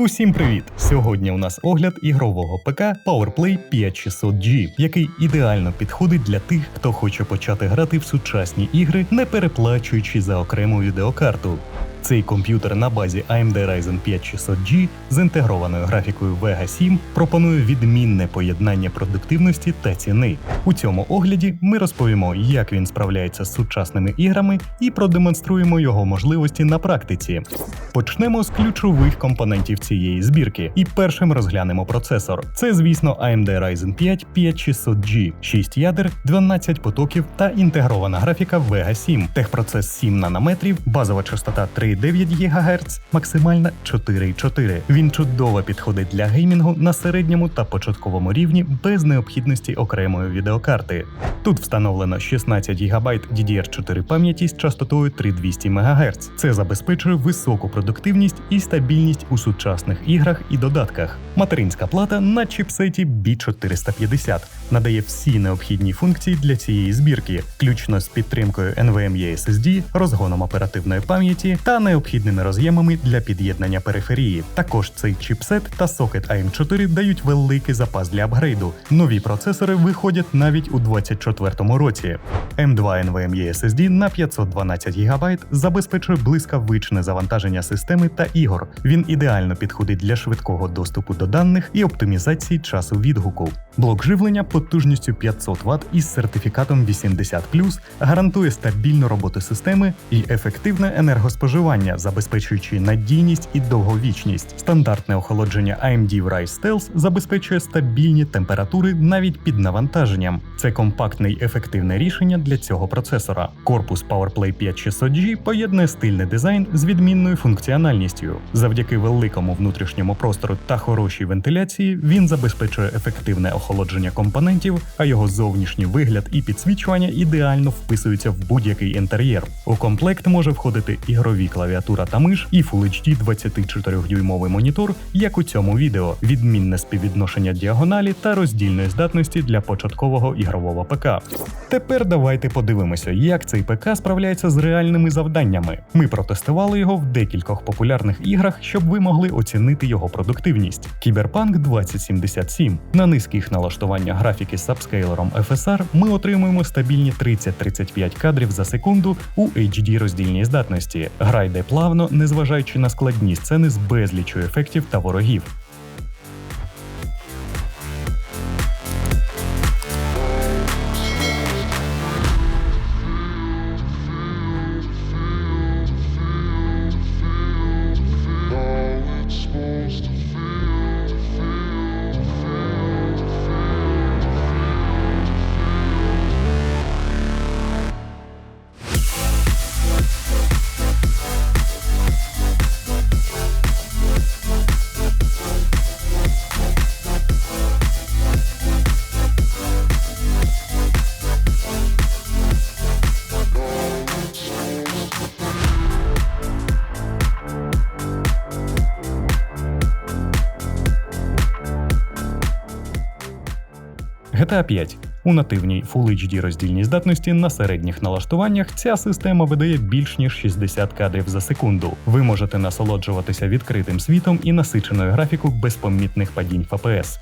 Усім привіт! Сьогодні у нас огляд ігрового ПК PowerPlay 5600G, який ідеально підходить для тих, хто хоче почати грати в сучасні ігри, не переплачуючи за окрему відеокарту. Цей комп'ютер на базі AMD Ryzen 5600G з інтегрованою графікою Vega 7 пропонує відмінне поєднання продуктивності та ціни. У цьому огляді ми розповімо, як він справляється з сучасними іграми і продемонструємо його можливості на практиці. Почнемо з ключових компонентів цієї збірки, і першим розглянемо процесор. Це, звісно, AMD Ryzen 5 5600G, 6 ядер, 12 потоків та інтегрована графіка Vega 7, техпроцес 7 нанометрів, базова частота 3,9 ГГц, максимальна 4,4. Він чудово підходить для геймінгу на середньому та початковому рівні без необхідності окремої відеокарти. Тут встановлено 16 ГБ DDR4 пам'яті з частотою 3200 МГц. Це забезпечує високу продуктивність і стабільність у сучасних іграх і додатках. Материнська плата на чіпсеті B450 надає всі необхідні функції для цієї збірки, включно з підтримкою NVMe SSD, розгоном оперативної пам'яті та необхідними роз'ємами для під'єднання периферії. Також цей чіпсет та сокет AM4 дають великий запас для апгрейду. Нові процесори виходять навіть у 2024 році. M2 NVMe SSD на 512 ГБ забезпечує блискавичне завантаження системи та ігор. Він ідеально підходить для швидкого доступу до даних і оптимізації часу відгуку. Блок живлення потужністю 500 Вт із сертифікатом 80 гарантує стабільну роботу системи і ефективне енергоспоживання, забезпечуючи надійність і довговічність. Стандартне охолодження AMD Rise Stealth забезпечує стабільні температури навіть під навантаженням. Це компактне й ефективне рішення для цього процесора. Корпус PowerPlay 5600G поєднує стильний дизайн з відмінною функціональністю. Завдяки великому внутрішньому простору та хорошій вентиляції він забезпечує ефективне охолодження компонентів, а його зовнішній вигляд і підсвічування ідеально вписуються в будь-який інтер'єр. У комплект може входити ігрові клавіатура та миш і Full HD 24-дюймовий монітор, як у цьому відео, відмінне співвідношення діагоналі та роздільної здатності для початкового ігрового ПК. Тепер давайте подивимося, як цей ПК справляється з реальними завданнями. Ми протестували його в декількох популярних іграх, щоб ви могли оцінити його продуктивність. Cyberpunk 2077. На низьких налаштуваннях графіки з сабскейлером FSR ми отримуємо стабільні 30-35 кадрів за секунду у HD роздільній здатності. Гра йде плавно, незважаючи на складні сцени з безлічю ефектів та ворогів. GTA 5. У нативній Full HD роздільній здатності на середніх налаштуваннях ця система видає більш ніж 60 кадрів за секунду. Ви можете насолоджуватися відкритим світом і насиченою графіку без помітних падінь FPS.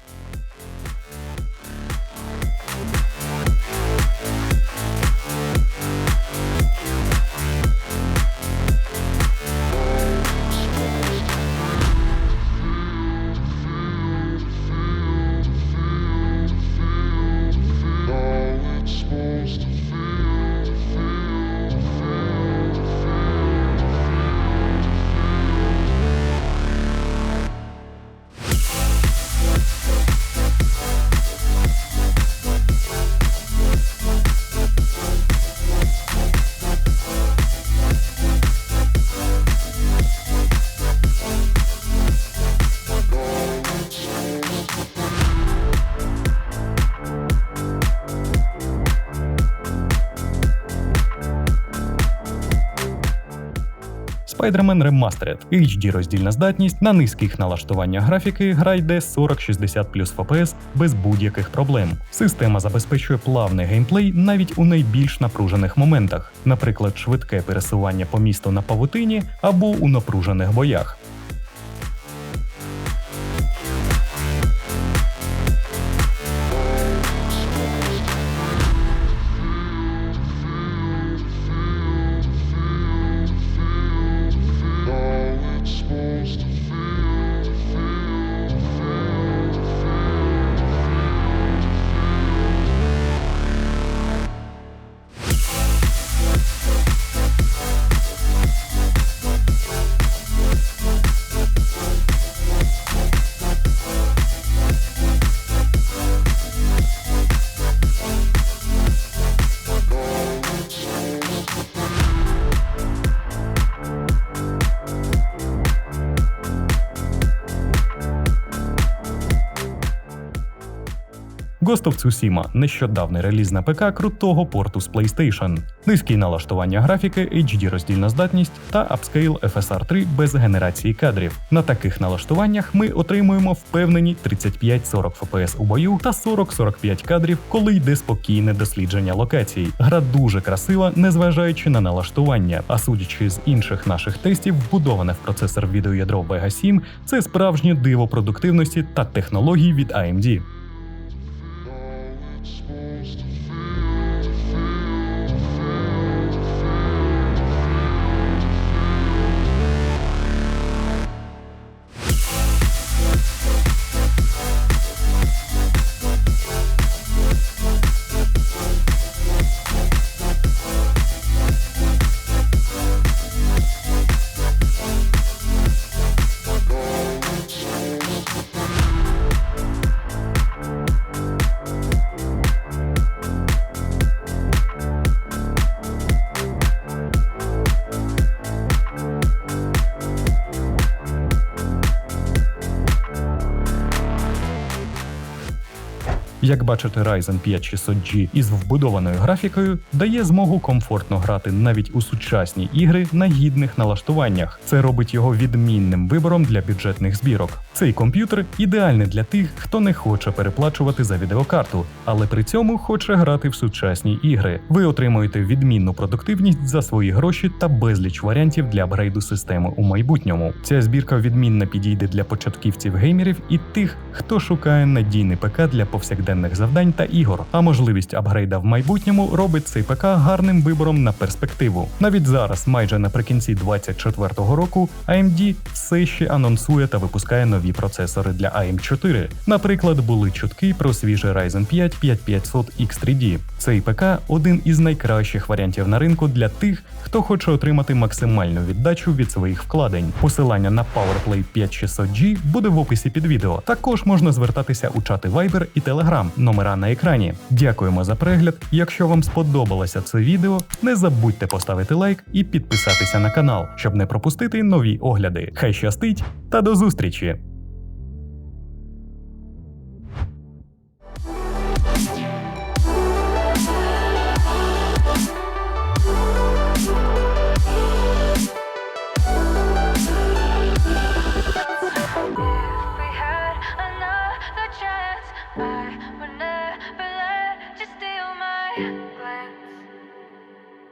Spider-Man Remastered. HD роздільна здатність на низьких налаштуваннях графіки гра йде 40-60 плюс FPS без будь-яких проблем. Система забезпечує плавний геймплей навіть у найбільш напружених моментах, наприклад, швидке пересування по місту на павутині або у напружених боях. Ghost of Tsushima – нещодавний реліз на ПК крутого порту з PlayStation, низькі налаштування графіки, HD роздільна здатність та Upscale FSR 3 без генерації кадрів. На таких налаштуваннях ми отримуємо впевнені 35-40 FPS у бою та 40-45 кадрів, коли йде спокійне дослідження локацій. Гра дуже красива, незважаючи на налаштування. А судячи з інших наших тестів, вбудоване в процесор відеоядро Vega 7 це справжнє диво продуктивності та технологій від AMD. Як бачите, Ryzen 5 600G із вбудованою графікою дає змогу комфортно грати навіть у сучасні ігри на гідних налаштуваннях. Це робить його відмінним вибором для бюджетних збірок. Цей комп'ютер ідеальний для тих, хто не хоче переплачувати за відеокарту, але при цьому хоче грати в сучасні ігри. Ви отримуєте відмінну продуктивність за свої гроші та безліч варіантів для апгрейду системи у майбутньому. Ця збірка відмінно підійде для початківців геймерів і тих, хто шукає надійний ПК для повсякденних завдань та ігор. А можливість апгрейда в майбутньому робить цей ПК гарним вибором на перспективу. Навіть зараз, майже наприкінці 2024 року, AMD все ще анонсує та випускає нові процесори для AM4. Наприклад, були чутки про свіжий Ryzen 5 5500 X3D. Цей ПК один із найкращих варіантів на ринку для тих, хто хоче отримати максимальну віддачу від своїх вкладень. Посилання на PowerPlay 5600G буде в описі під відео. Також можна звертатися у чати Viber і Telegram, номера на екрані. Дякуємо за перегляд. Якщо вам сподобалося це відео, не забудьте поставити лайк і підписатися на канал, щоб не пропустити нові огляди. Хай щастить та до зустрічі!